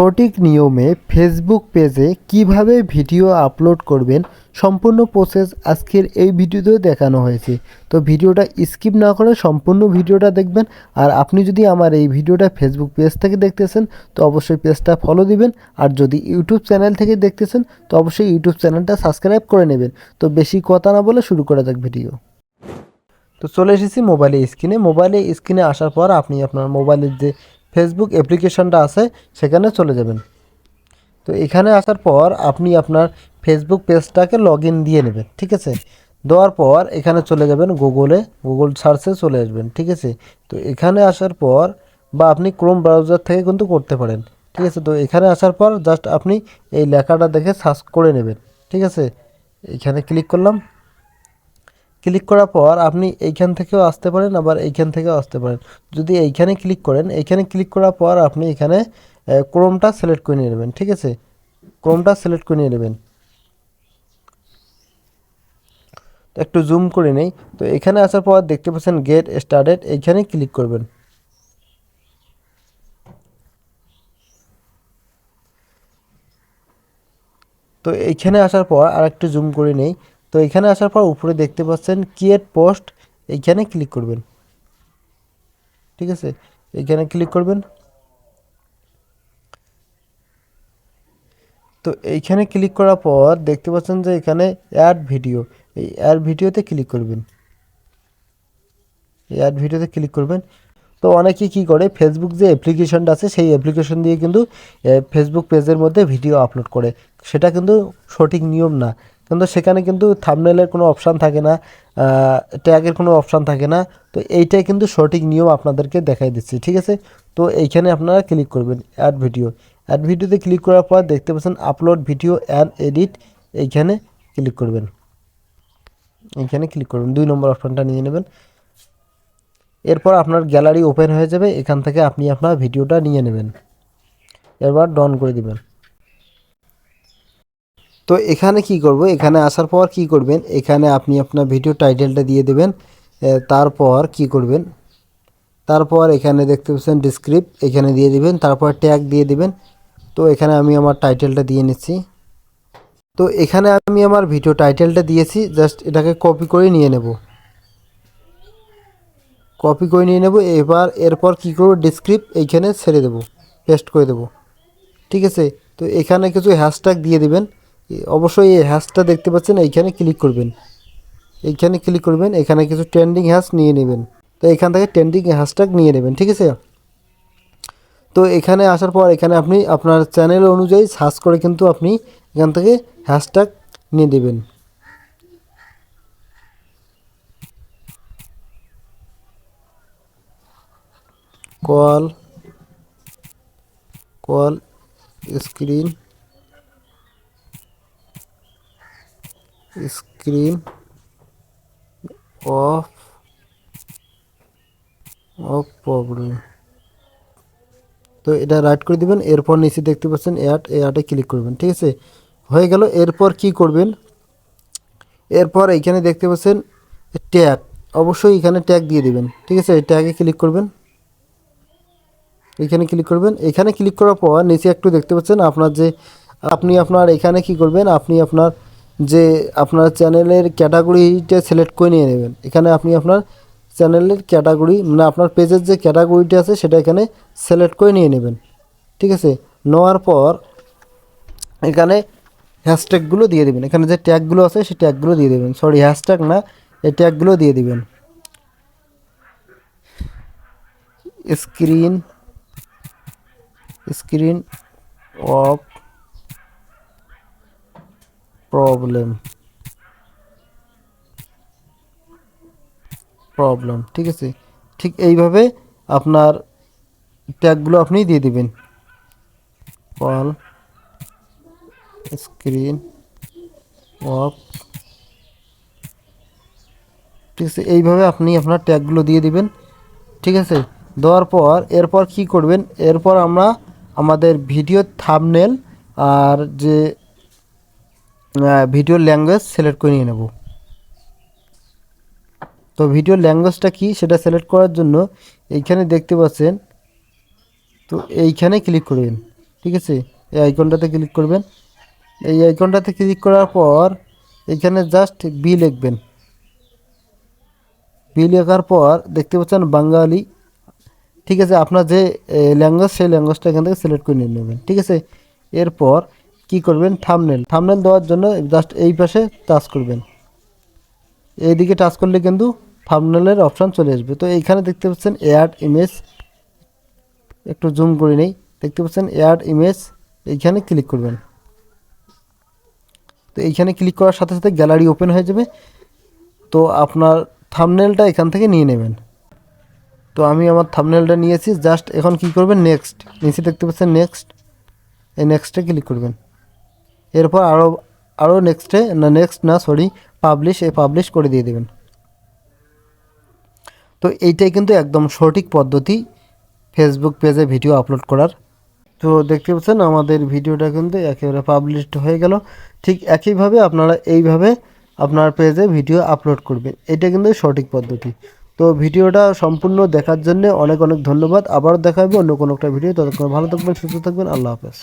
সঠিক নিয়মে ফেসবুক পেজে কীভাবে ভিডিও আপলোড করবেন সম্পূর্ণ প্রসেস আজকের এই ভিডিওতেও দেখানো হয়েছে। তো ভিডিওটা স্কিপ না করে সম্পূর্ণ ভিডিওটা দেখবেন আর আপনি যদি আমার এই ভিডিওটা ফেসবুক পেজ থেকে দেখতেছেন, তো অবশ্যই পেজটা ফলো দিবেন আর যদি ইউটিউব চ্যানেল থেকে দেখতেছেন, তো অবশ্যই ইউটিউব চ্যানেলটা সাবস্ক্রাইব করে নেবেন। তো বেশি কথা না বলে শুরু করা যাক ভিডিও। তো চলে এসেছি মোবাইলে স্ক্রিনে মোবাইলে স্ক্রিনে আসার পর আপনি আপনার মোবাইলের যে ফেসবুক অ্যাপ্লিকেশনটা আছে, সেখানে চলে যাবেন। তো এখানে আসার পর আপনি আপনার ফেসবুক পেজটাকে লগ দিয়ে নেবেন, ঠিক আছে? দেওয়ার পর এখানে চলে যাবেন গুগলে গুগল সার্চে চলে আসবেন, ঠিক আছে? তো এখানে আসার পর বা আপনি ক্রোম ব্রাউজার থেকে কিন্তু করতে পারেন, ঠিক আছে? তো এখানে আসার পর জাস্ট আপনি এই লেখাটা দেখে সার্চ করে নেবেন, ঠিক আছে? এখানে ক্লিক করলাম ক্লিক করার পর আপনি এইখান থেকেও আসতে পারেন, আবার এইখান থেকেও আসতে পারেন। যদি এইখানে ক্লিক করেন, এইখানে ক্লিক করার পর আপনি এখানে ক্রোমটা সিলেক্ট করে নিয়ে নেবেন, ঠিক আছে? ক্রোমটা সিলেক্ট করে নিয়ে নেবেন। একটু জুম করে নেই। তো এখানে আসার পর দেখতে পাচ্ছেন গেট স্টার্টেড, এইখানে ক্লিক করবেন। তো এইখানে আসার পর আর একটু জুম করে নেই। তো এখানে আসার পর উপরে দেখতে পাচ্ছেন ক্রিয়েট পোস্ট এইখানে ক্লিক করবেন। ঠিক আছে? এইখানে ক্লিক করবেন। তো এইখানে ক্লিক করার পর দেখতে পাচ্ছেন যে এখানে অ্যাড ভিডিও এই অ্যাড ভিডিওতে ক্লিক করবেন। এই অ্যাড ভিডিওতে ক্লিক করবেন। তো অনেকে কি করে ফেসবুক যে অ্যাপ্লিকেশনটা আছে, সেই অ্যাপ্লিকেশন দিয়ে কিন্তু ফেসবুক পেজের মধ্যে ভিডিও আপলোড করে। সেটা কিন্তু সঠিক নিয়ম না। কিন্তু সেখানে কিন্তু থামনেলের কোনো অপশান থাকে না ট্যাগের কোনো অপশান থাকে না। তো এইটাই কিন্তু সঠিক নিয়ম আপনাদেরকে দেখাই দিচ্ছি, ঠিক আছে? তো এইখানে আপনারা ক্লিক করবেন অ্যাড ভিডিও অ্যাড ভিডিওতে ক্লিক করার পর দেখতে পাচ্ছেন আপলোড ভিডিও অ্যান্ড এডিট এইখানে ক্লিক করবেন। এইখানে ক্লিক করবেন, দুই নম্বর অপশানটা নিয়ে নেবেন। এরপর আপনার গ্যালারি ওপেন হয়ে যাবে, এখান থেকে আপনি আপনার ভিডিওটা নিয়ে নেবেন। এবার ডন করে দিবেন। তো এখানে কি করব? এখানে আসার পর কি করবেন? এখানে আপনি আপনার ভিডিও টাইটেলটা দিয়ে দেবেন। তারপর কি করবেন? তারপর এখানে দেখতে পাচ্ছেন ডিসক্রিপ্ট এখানে দিয়ে দিবেন। তারপর ট্যাগ দিয়ে দিবেন। তো এখানে আমি আমার টাইটেলটা দিয়ে নিচ্ছি। তো এখানে আমি আমার ভিডিও টাইটেলটা দিয়েছি। জাস্ট এটাকে কপি করে নিয়ে নেব। কপি করে নিয়ে নেব। এবার এরপর কি করব? ডিসক্রিপ্ট এইখানে ছেড়ে দেব। পেস্ট করে দেব। ঠিক আছে? তো এখানে কিছু হ্যাশট্যাগ দিয়ে দিবেন। অবশ্যই এই হ্যাশটা দেখতে পাচ্ছেন, এইখানে ক্লিক করবেন। এইখানে ক্লিক করবেন, এখানে কিছু ট্রেন্ডিং হ্যাশ নিয়ে নেবেন। তো এখান থেকে ট্রেন্ডিং হ্যাশট্যাগ নিয়ে নেবেন, ঠিক আছে? তো এখানে আসার পর এখানে আপনি আপনার চ্যানেল অনুযায়ী সার্চ করে কিন্তু আপনি এখান থেকে হ্যাশট্যাগ নিয়ে দেবেন call call screen screen off off problem. তো এটা রাইট করে দিবেন, এরপর নিচে দেখতে পাচ্ছেন অ্যাড এই অ্যাডে ক্লিক করবেন, ঠিক আছে? হয়ে গেল, এরপর কি করবেন? এরপর এইখানে দেখতে পাচ্ছেন ট্যাগ, অবশ্যই এখানে ট্যাগ দিয়ে দিবেন, ঠিক আছে? এই ট্যাগে ক্লিক করবেন। এখানে ক্লিক করবেন। এখানে ক্লিক করার পর নিচে একটু দেখতে পাচ্ছেন আপনার যে, আপনি আপনার এখানে কি করবেন? আপনি আপনার যে আপনার চ্যানেলের ক্যাটাগরিটা সিলেক্ট করে নিয়ে নেবেন। এখানে আপনি আপনার চ্যানেলের ক্যাটাগরি মানে আপনার পেজের যে ক্যাটাগরিটা আছে, সেটা এখানে সিলেক্ট করে নিয়ে নেবেন। ঠিক আছে? নেওয়ার পর এখানে হ্যাশট্যাগুলো দিয়ে দেবেন। এখানে যে ট্যাগগুলো আছে, সেই ট্যাগগুলো দিয়ে দেবেন। সরি হ্যাশট্যাগ না, এই ট্যাগগুলো দিয়ে দিবেন। Screen screen off problem problem ঠিক আছে? ঠিক এইভাবে আপনার ট্যাগগুলো আপনি দিয়ে দিবেন। কল স্ক্রিন অফ ঠিক আছে? এইভাবে আপনি আপনার ট্যাগগুলো দিয়ে দিবেন, ঠিক আছে? দেওয়ার পর, এরপর কি করবেন? এরপর আমরা আমাদের ভিডিও থামনেল আর যে ভিডিও ল্যাঙ্গুয়েজ সিলেক্ট করে নিয়ে নেব। তো ভিডিও ল্যাঙ্গুয়েজটা কি সেটা সিলেক্ট করার জন্য এইখানে দেখতে পাচ্ছেন, তো এইখানে ক্লিক করবেন, ঠিক আছে? এই আইকনটাতে ক্লিক করবেন। এই আইকনটাতে ক্লিক করার পর এখানে জাস্ট বি লিখবেন। বি লেখার পর দেখতে পাচ্ছেন বাঙালি, ঠিক আছে? আপনার যে ল্যাঙ্গুয়েজ সেই ল্যাঙ্গুয়েজটা এখান থেকে সিলেক্ট করে নিয়ে নেবেন, ঠিক আছে? এরপর কি করবেন? থামনেল থামনেল দেওয়ার জন্য জাস্ট এই পাশে টাচ করবেন। এইদিকে টাচ করলে কিন্তু থামনেলের অপশান চলে আসবে। তো এইখানে দেখতে পাচ্ছেন এয়ার ইমেজ একটু জুম করে নেই। দেখতে পাচ্ছেন এয়ার ইমেজ এইখানে ক্লিক করবেন। তো এইখানে ক্লিক করার সাথে সাথে গ্যালারি ওপেন হয়ে যাবে। তো আপনার থামনেলটা এখান থেকে নিয়ে নেবেন। তো আমি আমার থামনেলটা নিয়েছি। জাস্ট এখন কি করবেন? নেক্সট নিচে দেখতে পাচ্ছেন নেক্সট এই নেক্সটে ক্লিক করবেন। এরপর আরও আরও নেক্সটে না নেক্সট না সরি পাবলিশ এই পাবলিশ করে দিয়ে দেবেন। তো এইটাই কিন্তু একদম সঠিক পদ্ধতি ফেসবুক পেজে ভিডিও আপলোড করার। তো দেখতে পাচ্ছেন আমাদের ভিডিওটা কিন্তু একেবারে পাবলিশড হয়ে গেল। ঠিক একইভাবে আপনারা এইভাবে আপনার পেজে ভিডিও আপলোড করবেন। এটা কিন্তু সঠিক পদ্ধতি। তো ভিডিওটা সম্পূর্ণ দেখার জন্য অনেক অনেক ধন্যবাদ। আবারও দেখা হবে অন্য কোনো একটা ভিডিও ততক্ষণ ভালো থাকবেন, সুস্থ থাকবেন। আল্লাহ হাফেজ।